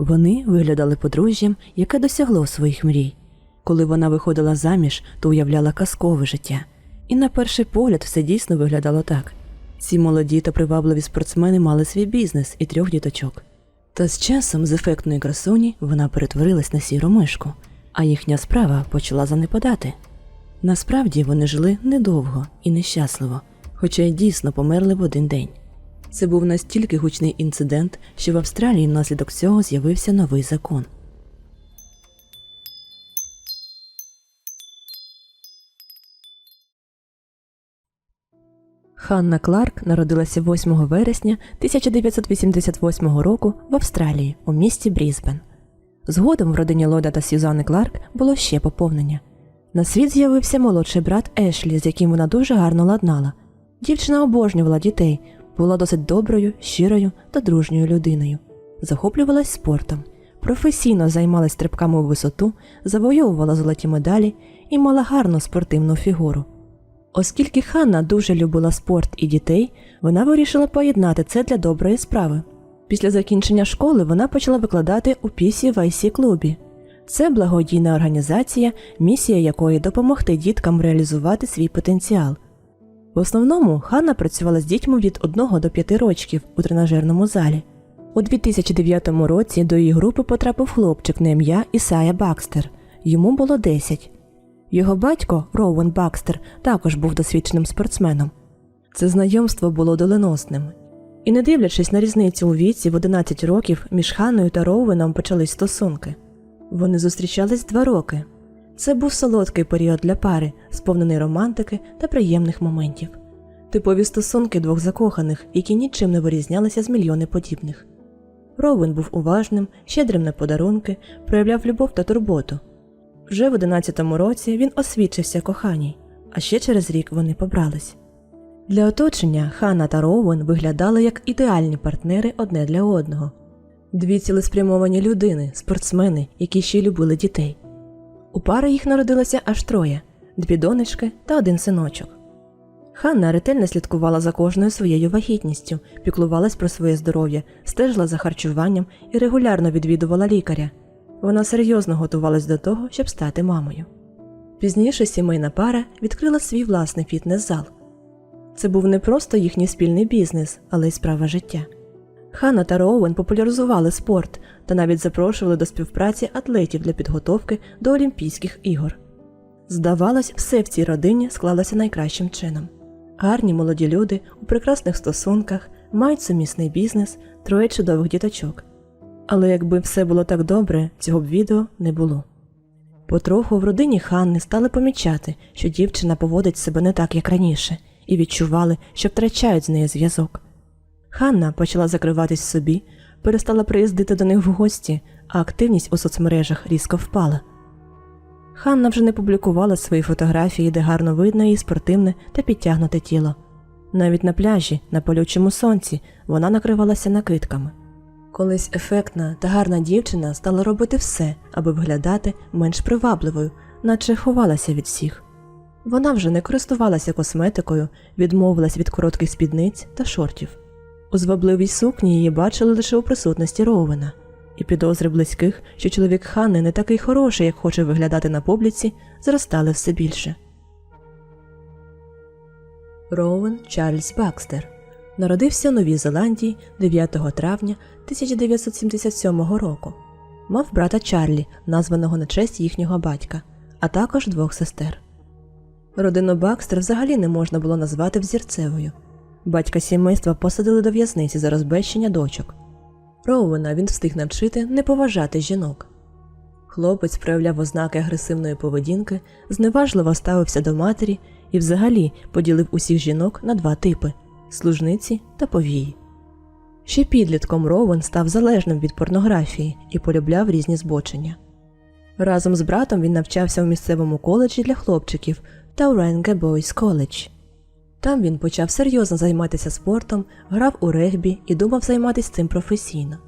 Вони виглядали подружжям, яке досягло своїх мрій. Коли вона виходила заміж, то уявляла казкове життя. І на перший погляд все дійсно виглядало так. Ці молоді та привабливі спортсмени мали свій бізнес і трьох діточок. Та з часом з ефектної красуні вона перетворилась на сіру мишку, а їхня справа почала занепадати. Насправді вони жили недовго і нещасливо, хоча й дійсно померли в один день. Це був настільки гучний інцидент, що в Австралії внаслідок цього з'явився новий закон. Ханна Кларк народилася 8 вересня 1988 року в Австралії у місті Брізбен. Згодом в родині Лода та Сюзанни Кларк було ще поповнення. На світ з'явився молодший брат Ешлі, з яким вона дуже гарно ладнала. Дівчина обожнювала дітей, була досить доброю, щирою та дружньою людиною. Захоплювалась спортом, професійно займалась стрибками у висоту, завойовувала золоті медалі і мала гарну спортивну фігуру. Оскільки Ханна дуже любила спорт і дітей, вона вирішила поєднати це для доброї справи. Після закінчення школи вона почала викладати у PCYC клубі. Це благодійна організація, місія якої допомогти діткам реалізувати свій потенціал. В основному Ханна працювала з дітьми від 1 до 5 років у тренажерному залі. У 2009 році до її групи потрапив хлопчик на ім'я Ісая Бакстер. Йому було 10. Його батько Роуен Бакстер також був досвідченим спортсменом. Це знайомство було доленосним. І не дивлячись на різницю у віці в 11 років, між Ханною та Роуеном почались стосунки. Вони зустрічались два роки. Це був солодкий період для пари, сповнений романтики та приємних моментів. Типові стосунки двох закоханих, які нічим не вирізнялися з мільйони подібних. Роуен був уважним, щедрим на подарунки, проявляв любов та турботу. Вже в 11-му році він освідчився коханій, а ще через рік вони побрались. Для оточення Ханна та Роуен виглядали як ідеальні партнери одне для одного. Дві цілеспрямовані людини, спортсмени, які ще й любили дітей. У пари їх народилося аж троє дві донечки та один синочок. Ханна ретельно слідкувала за кожною своєю вагітністю, піклувалась про своє здоров'я, стежила за харчуванням і регулярно відвідувала лікаря. Вона серйозно готувалась до того, щоб стати мамою. Пізніше сімейна пара відкрила свій власний фітнес-зал. Це був не просто їхній спільний бізнес, але й справа життя. Ханна та Роуен популяризували спорт та навіть запрошували до співпраці атлетів для підготовки до Олімпійських ігор. Здавалось, все в цій родині склалося найкращим чином. Гарні молоді люди у прекрасних стосунках мають сумісний бізнес, троє чудових діточок. Але якби все було так добре, цього б відео не було. Потроху в родині Ханни стали помічати, що дівчина поводить себе не так, як раніше, і відчували, що втрачають з нею зв'язок. Ханна почала закриватись собі, перестала приїздити до них в гості, а активність у соцмережах різко впала. Ханна вже не публікувала свої фотографії, де гарно видно її спортивне та підтягнуте тіло. Навіть на пляжі, на палючому сонці, вона накривалася накидками. Колись ефектна та гарна дівчина стала робити все, аби виглядати менш привабливою, наче ховалася від всіх. Вона вже не користувалася косметикою, відмовилась від коротких спідниць та шортів. У звабливій сукні її бачили лише у присутності Роуена, і підозри близьких, що чоловік Ханни не такий хороший, як хоче виглядати на публіці, зростали все більше. Роуен Чарльз Бакстер народився у Новій Зеландії 9 травня 1977 року. Мав брата Чарлі, названого на честь їхнього батька, а також двох сестер. Родину Бакстер взагалі не можна було назвати взірцевою. Батька сімейства посадили до в'язниці за розбещення дочок. Роуена він встиг навчити не поважати жінок. Хлопець проявляв ознаки агресивної поведінки, зневажливо ставився до матері і взагалі поділив усіх жінок на два типи служниці та повії. Ще підлітком Роуен став залежним від порнографії і полюбляв різні збочення. Разом з братом він навчався в місцевому коледжі для хлопчиків Tauranga Boys College. Там він почав серйозно займатися спортом, грав у регбі і думав займатися цим професійно.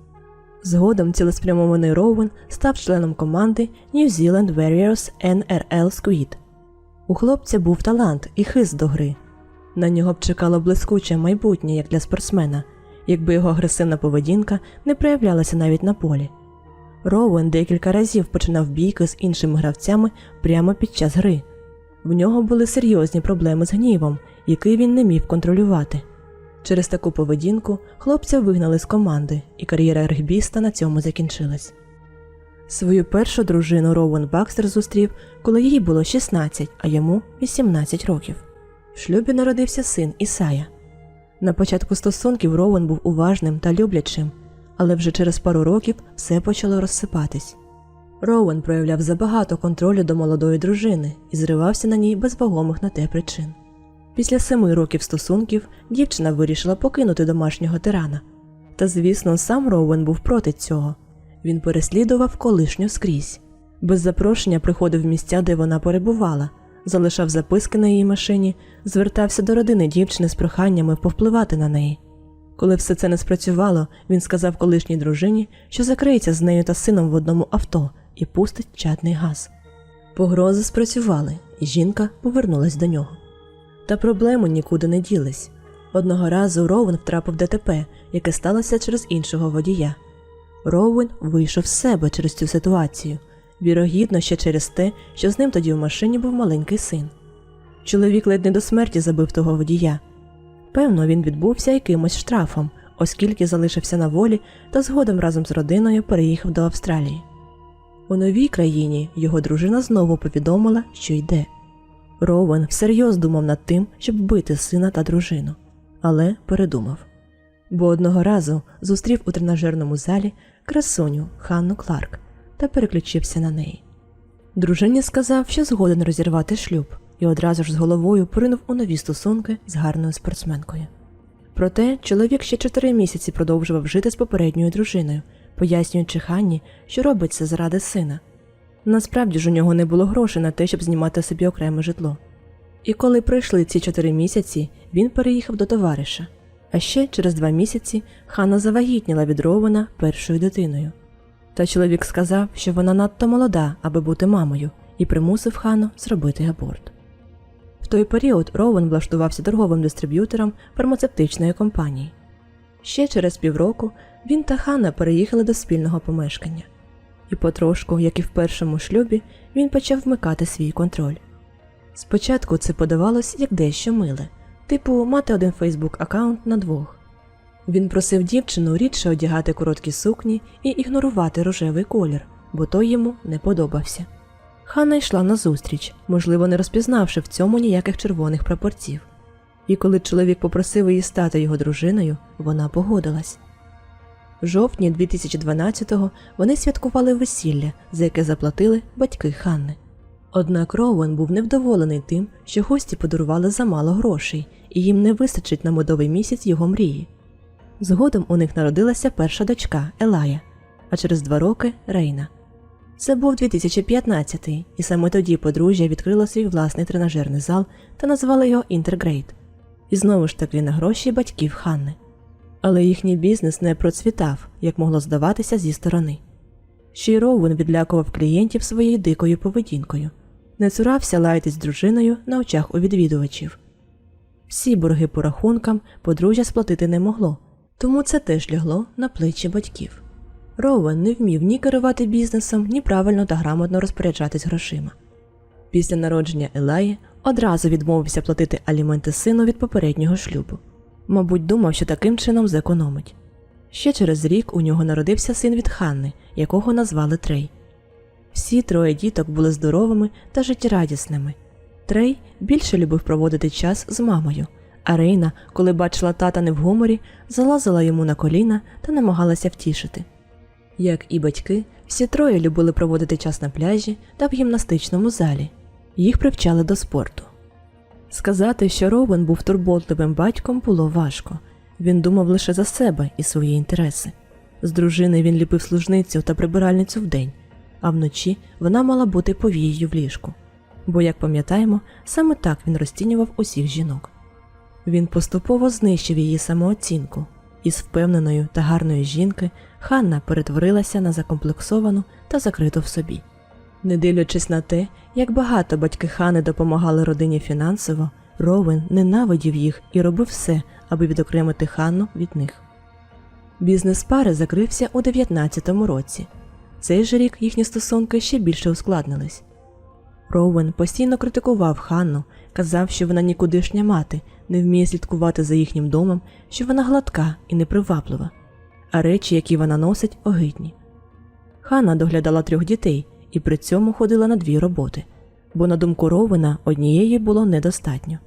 Згодом цілеспрямований Роуен став членом команди New Zealand Warriors NRL Squid. У хлопця був талант і хист до гри. На нього б чекало блискуче майбутнє як для спортсмена, якби його агресивна поведінка не проявлялася навіть на полі. Роуен декілька разів починав бійки з іншими гравцями прямо під час гри. В нього були серйозні проблеми з гнівом, який він не міг контролювати. Через таку поведінку хлопця вигнали з команди, і кар'єра регбіста на цьому закінчилась. Свою першу дружину Роуен Бакстер зустрів, коли їй було 16, а йому 18 років. В шлюбі народився син Ісая. На початку стосунків Роуен був уважним та люблячим, але вже через пару років все почало розсипатись. Роуен проявляв забагато контролю до молодої дружини і зривався на ній без вагомих на те причин. Після семи років стосунків дівчина вирішила покинути домашнього тирана. Та, звісно, сам Роуен був проти цього. Він переслідував колишню скрізь. Без запрошення приходив в місця, де вона перебувала, залишав записки на її машині, звертався до родини дівчини з проханнями повпливати на неї. Коли все це не спрацювало, він сказав колишній дружині, що закриється з нею та сином в одному авто і пустить чатний газ. Погрози спрацювали, і жінка повернулась до нього. Та проблеми нікуди не ділись. Одного разу Роуен втрапив ДТП, яке сталося через іншого водія. Роуен вийшов з себе через цю ситуацію, вірогідно ще через те, що з ним тоді в машині був маленький син. Чоловік ледь не до смерті забив того водія. Певно, він відбувся якимось штрафом, оскільки залишився на волі та згодом разом з родиною переїхав до Австралії. У новій країні його дружина знову повідомила, що йде. Роуен всерйоз думав над тим, щоб вбити сина та дружину, але передумав. Бо одного разу зустрів у тренажерному залі красуню Ханну Кларк та переключився на неї. Дружині сказав, що згоден розірвати шлюб, і одразу ж з головою поринув у нові стосунки з гарною спортсменкою. Проте чоловік ще чотири місяці продовжував жити з попередньою дружиною, пояснюючи Ханні, що робить це заради сина. Насправді ж у нього не було грошей на те, щоб знімати собі окреме житло. І коли пройшли ці чотири місяці, він переїхав до товариша. А ще через два місяці Ханна завагітніла від Рована першою дитиною. Та чоловік сказав, що вона надто молода, аби бути мамою, і примусив Ханну зробити аборт. В той період Роуен влаштувався торговим дистриб'ютором фармацевтичної компанії. Ще через півроку він та Ханна переїхали до спільного помешкання. І потрошку, як і в першому шлюбі, він почав вмикати свій контроль. Спочатку це подавалось як дещо миле, типу мати один фейсбук аккаунт на двох. Він просив дівчину рідше одягати короткі сукні і ігнорувати рожевий колір, бо той йому не подобався. Ханна йшла назустріч, можливо, не розпізнавши в цьому ніяких червоних прапорців. І коли чоловік попросив її стати його дружиною, вона погодилась. В жовтні 2012-го вони святкували весілля, за яке заплатили батьки Ханни. Однак Роуен був невдоволений тим, що гості подарували замало грошей, і їм не вистачить на медовий місяць його мрії. Згодом у них народилася перша дочка Елая, а через два роки Рейна. Це був 2015-й, і саме тоді подружжя відкрило свій власний тренажерний зал та назвали його Інтергрейт. І знову ж таки на гроші батьків Ханни. Але їхній бізнес не процвітав, як могло здаватися зі сторони. Ще й Роуен відлякував клієнтів своєю дикою поведінкою, не цурався лаятись з дружиною на очах у відвідувачів. Всі борги по рахункам подружжя сплатити не могло, тому це теж лягло на плечі батьків. Роуен не вмів ні керувати бізнесом, ні правильно та грамотно розпоряджатись грошима. Після народження Елаї одразу відмовився платити аліменти сину від попереднього шлюбу. Мабуть, думав, що таким чином зекономить. Ще через рік у нього народився син від Ханни, якого назвали Трей. Всі троє діток були здоровими та життєрадісними. Трей більше любив проводити час з мамою, а Рейна, коли бачила тата не в гуморі, залазила йому на коліна та намагалася втішити. Як і батьки, всі троє любили проводити час на пляжі та в гімнастичному залі. Їх привчали до спорту. Сказати, що Ровен був турботливим батьком, було важко. Він думав лише за себе і свої інтереси. З дружини він ліпив служницю та прибиральницю вдень, а вночі вона мала бути повією в ліжку. Бо, як пам'ятаємо, саме так він розцінював усіх жінок. Він поступово знищив її самооцінку, із впевненої та гарної жінки Ханна перетворилася на закомплексовану та закриту в собі. Не дивлячись на те, як багато батьки Хани допомагали родині фінансово, Ровен ненавидів їх і робив все, аби відокремити Ханну від них. Бізнес пари закрився у 19-му році. Цей же рік їхні стосунки ще більше ускладнились. Роуен постійно критикував Ханну, казав, що вона нікудишня мати, не вміє слідкувати за їхнім домом, що вона гладка і неприваблива, а речі, які вона носить, огидні. Ханна доглядала трьох дітей і при цьому ходила на дві роботи, бо, на думку Роуена, однієї було недостатньо.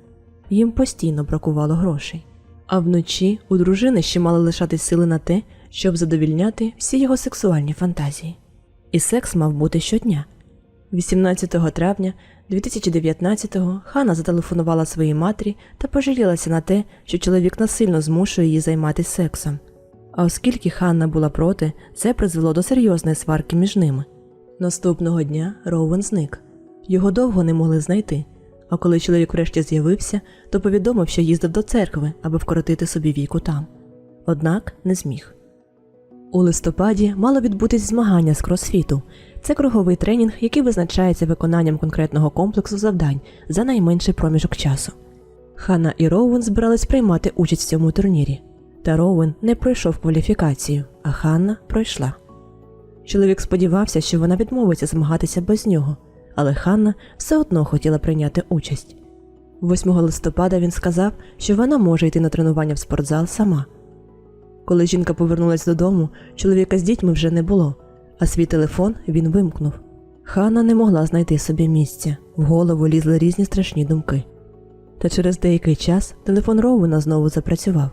Їм постійно бракувало грошей. А вночі у дружини ще мали лишатись сили на те, щоб задовільняти всі його сексуальні фантазії. І секс мав бути щодня. 18 травня 2019-го Хана зателефонувала своїй матері та пожалілася на те, що чоловік насильно змушує її займатися сексом. А оскільки Ханна була проти, це призвело до серйозної сварки між ними. Наступного дня Роуен зник. Його довго не могли знайти. А коли чоловік врешті з'явився, то повідомив, що їздив до церкви, аби вкоротити собі віку там. Однак не зміг. У листопаді мало відбутись змагання з кросфіту. Це круговий тренінг, який визначається виконанням конкретного комплексу завдань за найменший проміжок часу. Ханна і Роуен збирались приймати участь в цьому турнірі. Та Роуен не пройшов кваліфікацію, а Ханна пройшла. Чоловік сподівався, що вона відмовиться змагатися без нього, але Ханна все одно хотіла прийняти участь. 8 листопада він сказав, що вона може йти на тренування в спортзал сама. Коли жінка повернулась додому, чоловіка з дітьми вже не було, а свій телефон він вимкнув. Ханна не могла знайти собі місця, в голову лізли різні страшні думки. Та через деякий час телефон Роуена знову запрацював.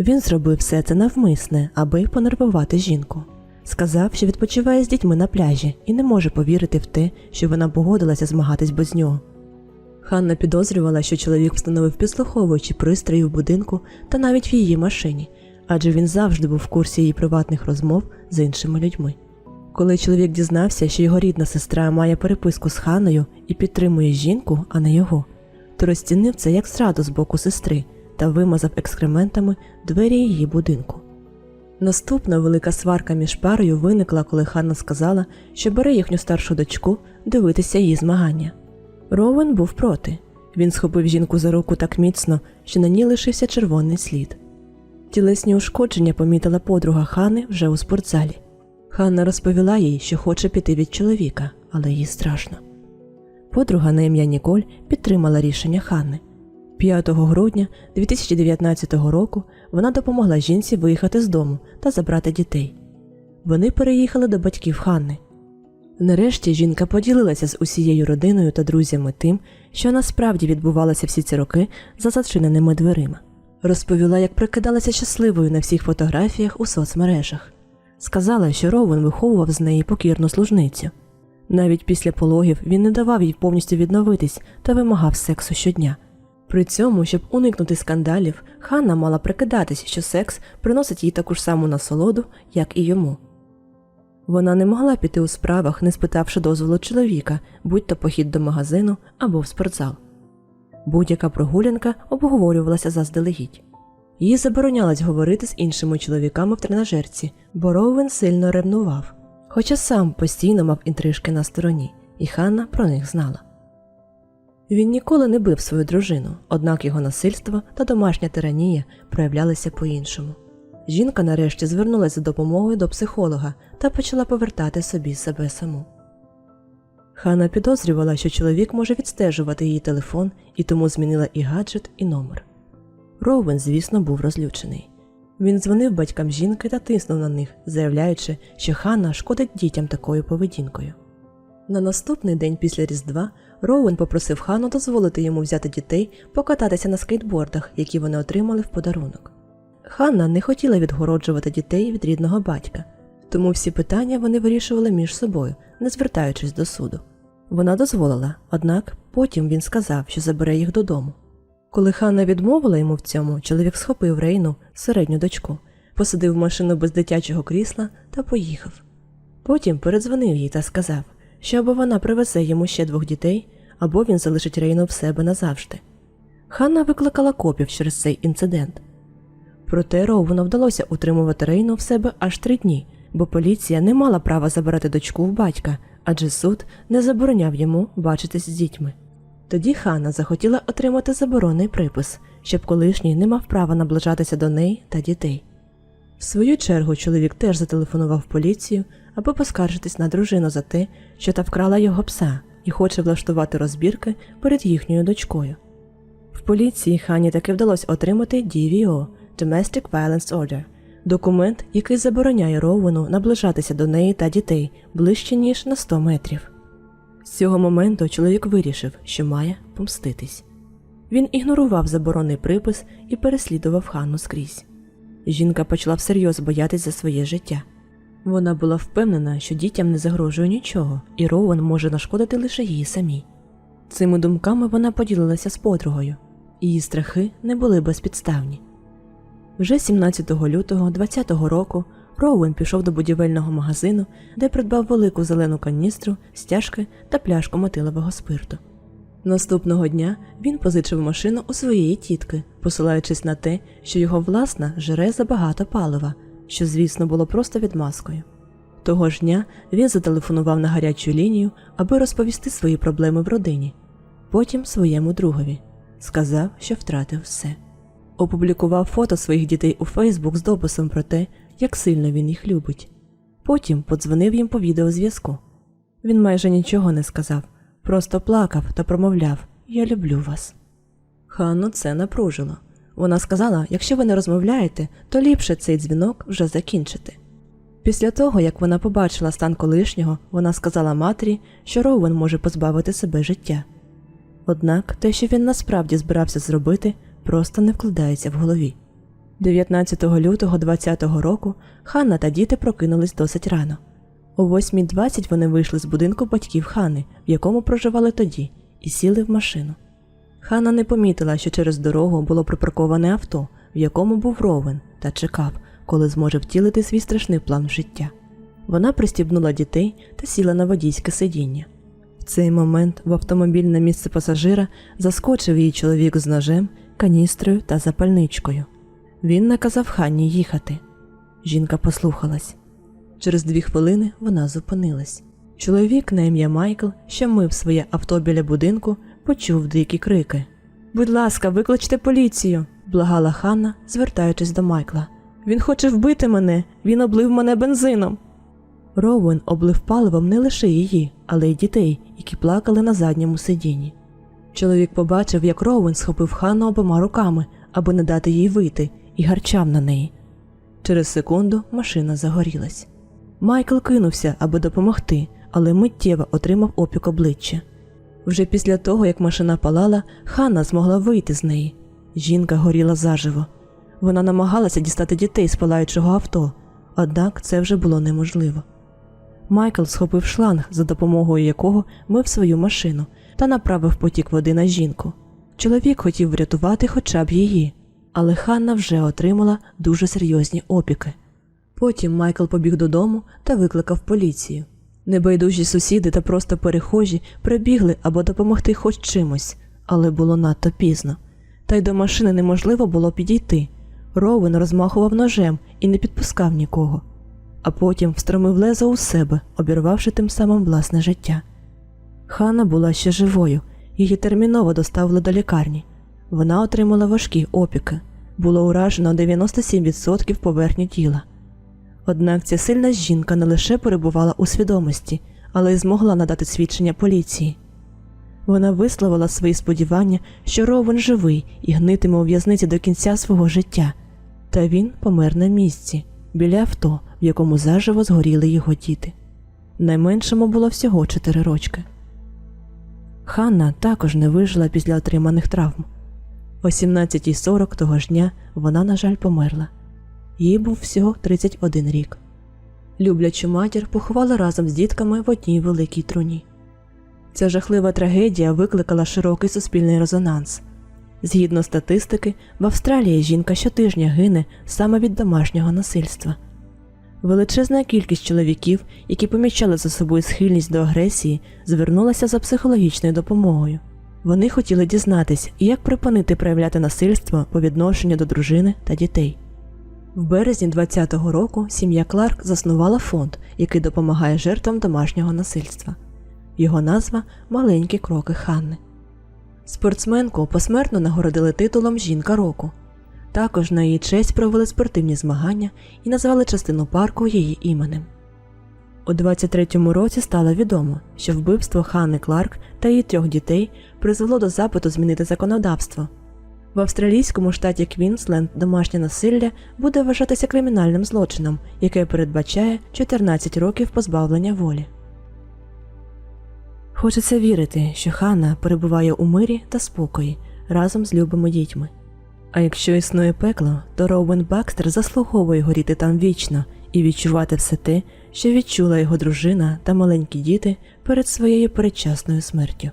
Він зробив все це навмисне, аби понервувати жінку. Сказав, що відпочиває з дітьми на пляжі і не може повірити в те, що вона погодилася змагатись без нього. Ханна підозрювала, що чоловік встановив підслуховуючі пристрої в будинку та навіть в її машині, адже він завжди був в курсі її приватних розмов з іншими людьми. Коли чоловік дізнався, що його рідна сестра має переписку з Ханною і підтримує жінку, а не його, то розцінив це як зраду з боку сестри та вимазав екскрементами двері її будинку. Наступна велика сварка між парою виникла, коли Ханна сказала, що бере їхню старшу дочку дивитися її змагання. Роуен був проти. Він схопив жінку за руку так міцно, що на ній лишився червоний слід. Тілесні ушкодження помітила подруга Хани вже у спортзалі. Ханна розповіла їй, що хоче піти від чоловіка, але їй страшно. Подруга на ім'я Ніколь підтримала рішення Ханни. 5 грудня 2019 року вона допомогла жінці виїхати з дому та забрати дітей. Вони переїхали до батьків Ханни. Нарешті жінка поділилася з усією родиною та друзями тим, що насправді відбувалося всі ці роки за зачиненими дверима. Розповіла, як прикидалася щасливою на всіх фотографіях у соцмережах. Сказала, що Роуен виховував з неї покірну служницю. Навіть після пологів він не давав їй повністю відновитись та вимагав сексу щодня. При цьому, щоб уникнути скандалів, Ханна мала прикидатись, що секс приносить їй таку ж саму насолоду, як і йому. Вона не могла піти у справах, не спитавши дозволу чоловіка, будь то похід до магазину або в спортзал. Будь-яка прогулянка обговорювалася заздалегідь. Їй заборонялось говорити з іншими чоловіками в тренажерці, бо Роуен сильно ревнував, хоча сам постійно мав інтрижки на стороні, і Ханна про них знала. Він ніколи не бив свою дружину, однак його насильство та домашня тиранія проявлялися по-іншому. Жінка нарешті звернулася за допомогою до психолога та почала повертати собі себе саму. Хана підозрювала, що чоловік може відстежувати її телефон і тому змінила і гаджет, і номер. Роуен, звісно, був розлючений. Він дзвонив батькам жінки та тиснув на них, заявляючи, що Ханна шкодить дітям такою поведінкою. На наступний день після Різдва Роуен попросив Хану дозволити йому взяти дітей покататися на скейтбордах, які вони отримали в подарунок. Ханна не хотіла відгороджувати дітей від рідного батька, тому всі питання вони вирішували між собою, не звертаючись до суду. Вона дозволила, однак потім він сказав, що забере їх додому. Коли Ханна відмовила йому в цьому, чоловік схопив Рейну, середню дочку, посадив машину без дитячого крісла та поїхав. Потім передзвонив їй та сказав, що або вона привезе йому ще двох дітей, або він залишить Рейну в себе назавжди. Ханна викликала копів через цей інцидент. Проте Роуну вдалося утримувати Рейну в себе аж три дні, бо поліція не мала права забирати дочку в батька, адже суд не забороняв йому бачитись з дітьми. Тоді Ханна захотіла отримати заборонний припис, щоб колишній не мав права наближатися до неї та дітей. В свою чергу чоловік теж зателефонував поліцію, аби поскаржитись на дружину за те, що та вкрала його пса і хоче влаштувати розбірки перед їхньою дочкою. В поліції Хані таки вдалося отримати DVO – Domestic Violence Order – документ, який забороняє Роуену наближатися до неї та дітей ближче ніж на 100 метрів. З цього моменту чоловік вирішив, що має помститись. Він ігнорував заборонний припис і переслідував Ханну скрізь. Жінка почала всерйоз боятись за своє життя. Вона була впевнена, що дітям не загрожує нічого, і Роуен може нашкодити лише їй самій. Цими думками вона поділилася з подругою. Її страхи не були безпідставні. Вже 17 лютого 20-го року Роуен пішов до будівельного магазину, де придбав велику зелену каністру, стяжки та пляшку метилового спирту. Наступного дня він позичив машину у своєї тітки, посилаючись на те, що його власна жере забагато палива, що, звісно, було просто відмазкою. Того ж дня він зателефонував на гарячу лінію, аби розповісти свої проблеми в родині. Потім своєму другові сказав, що втратив все. Опублікував фото своїх дітей у Фейсбук з дописом про те, як сильно він їх любить. Потім подзвонив їм по відеозв'язку. Він майже нічого не сказав, просто плакав та промовляв Я люблю вас. Ханну це напружило. Вона сказала: якщо ви не розмовляєте, то ліпше цей дзвінок вже закінчити. Після того, як вона побачила стан колишнього, вона сказала матері, що Роуен може позбавити себе життя. Однак те, що він насправді збирався зробити, просто не вкладається в голові. 19 лютого 20-го року Ханна та діти прокинулись досить рано. О 8.20 вони вийшли з будинку батьків Хани, в якому проживали тоді, і сіли в машину. Ханна не помітила, що через дорогу було припарковане авто, в якому був Ровен, та чекав, коли зможе втілити свій страшний план життя. Вона пристібнула дітей та сіла на водійське сидіння. В цей момент в автомобіль на місце пасажира заскочив її чоловік з ножем, каністрою та запальничкою. Він наказав Ханні їхати. Жінка послухалась. Через дві хвилини вона зупинилась. Чоловік на ім'я Майкл, що мив своє авто біля будинку, почув дикі крики. Будь ласка, викличте поліцію, благала Ханна, звертаючись до Майкла. Він хоче вбити мене, він облив мене бензином. Роуен облив паливом не лише її, але й дітей, які плакали на задньому сидінні. Чоловік побачив, як Роуен схопив Ханну обома руками, аби не дати їй вийти, і гарчав на неї. Через секунду машина загорілась. Майкл кинувся, аби допомогти, але миттєво отримав опік обличчя. Вже після того, як машина палала, Ханна змогла вийти з неї. Жінка горіла заживо. Вона намагалася дістати дітей з палаючого авто, однак це вже було неможливо. Майкл схопив шланг, за допомогою якого мив свою машину, та направив потік води на жінку. Чоловік хотів врятувати хоча б її, але Ханна вже отримала дуже серйозні опіки. Потім Майкл побіг додому та викликав поліцію. Небайдужі сусіди та просто перехожі прибігли або допомогти хоч чимось, але було надто пізно. Та й до машини неможливо було підійти. Роуен розмахував ножем і не підпускав нікого, а потім встромив лезо у себе, обірвавши тим самим власне життя. Ханна була ще живою, її терміново доставили до лікарні. Вона отримала важкі опіки, було уражено 97% поверхні тіла. Однак ця сильна жінка не лише перебувала у свідомості, але й змогла надати свідчення поліції. Вона висловила свої сподівання, що Ровен живий і гнитиме у в'язниці до кінця свого життя, та він помер на місці, біля авто, в якому заживо згоріли його діти. Найменшому було всього 4 рочки. Ханна також не вижила після отриманих травм. О 17.40 того ж дня вона, на жаль, померла. Їй був всього 31 рік. Люблячу матір поховали разом з дітками в одній великій труні. Ця жахлива трагедія викликала широкий суспільний резонанс. Згідно статистики, в Австралії жінка щотижня гине саме від домашнього насильства. Величезна кількість чоловіків, які помічали за собою схильність до агресії, звернулася за психологічною допомогою. Вони хотіли дізнатись, як припинити проявляти насильство по відношенню до дружини та дітей. В березні 2020 року сім'я Кларк заснувала фонд, який допомагає жертвам домашнього насильства. Його назва Маленькі кроки Ханни. Спортсменку посмертно нагородили титулом Жінка року. Також на її честь провели спортивні змагання і назвали частину парку її іменем. У 23-му році стало відомо, що вбивство Ханни Кларк та її трьох дітей призвело до запиту змінити законодавство. В австралійському штаті Квінсленд домашнє насилля буде вважатися кримінальним злочином, яке передбачає 14 років позбавлення волі. Хочеться вірити, що Ханна перебуває у мирі та спокої разом з любими дітьми. А якщо існує пекло, то Роуен Бакстер заслуговує горіти там вічно і відчувати все те, що відчула його дружина та маленькі діти перед своєю передчасною смертю.